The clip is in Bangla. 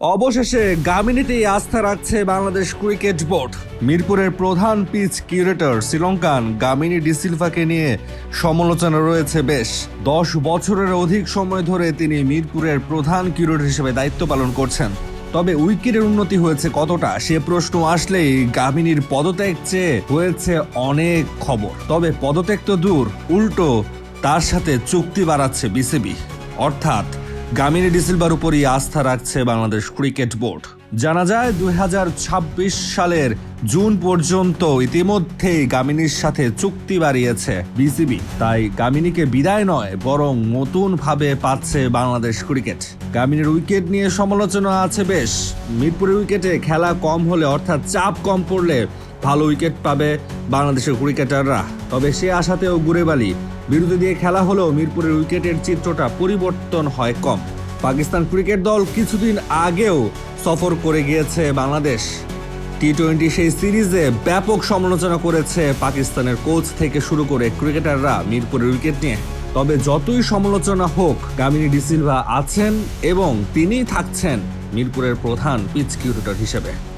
অবশেষে গামিনীতেই আস্থা রাখছে বাংলাদেশ ক্রিকেট বোর্ড। মিরপুরের প্রধান pitch curator Sri Lankan Gamini ডিসিলভাকে নিয়ে সমালোচনা রয়েছে বেশ। দশ বছরের অধিক সময় ধরে তিনি মিরপুরের প্রধান কিউরেটর হিসেবে দায়িত্ব পালন করছেন। তবে উইকেটের উন্নতি হয়েছে কতটা, সে প্রশ্ন আসলেই গামিনীর পদত্যাগ চেয়ে হয়েছে অনেক খবর। তবে পদত্যাগ তো দূর, উল্টো তার সাথে চুক্তি বাড়াচ্ছে বিসিবি। অর্থাৎ গামিনী ডিসিলভার উপরই আস্থা রাখছে বাংলাদেশ ক্রিকেট বোর্ড। জানা যায়, দুই সালের জুন পর্যন্ত ইতিমধ্যেই গামিনীর সাথে চুক্তি বাড়িয়েছে বিসিবি। তাই গামিনীকে বিদায় নয়, বরং নতুন ভাবে পাচ্ছে বাংলাদেশ ক্রিকেট। গামিনীর উইকেট নিয়ে সমালোচনা আছে বেশ। মিরপুরের উইকেটে খেলা কম হলে অর্থাৎ চাপ কম পড়লে ভালো উইকেট পাবে বাংলাদেশের ক্রিকেটাররা। তবে সে আশাতেও ঘুরে বালি বিরুদ্ধে দিয়ে খেলা হলেও মিরপুরের উইকেটের চিত্রটা পরিবর্তন হয় কম। পাকিস্তান ক্রিকেট দল কিছুদিন আগেও সফর করে গিয়েছে বাংলাদেশ। টি টোয়েন্টি সেই সিরিজে ব্যাপক সমালোচনা করেছে পাকিস্তানের কোচ থেকে শুরু করে ক্রিকেটাররা মিরপুরের উইকেট নিয়ে। তবে যতই সমালোচনা হোক, গামিনী ডিসিলভা আছেন এবং তিনিই থাকছেন মিরপুরের প্রধান পিচ কিউরেটর হিসেবে।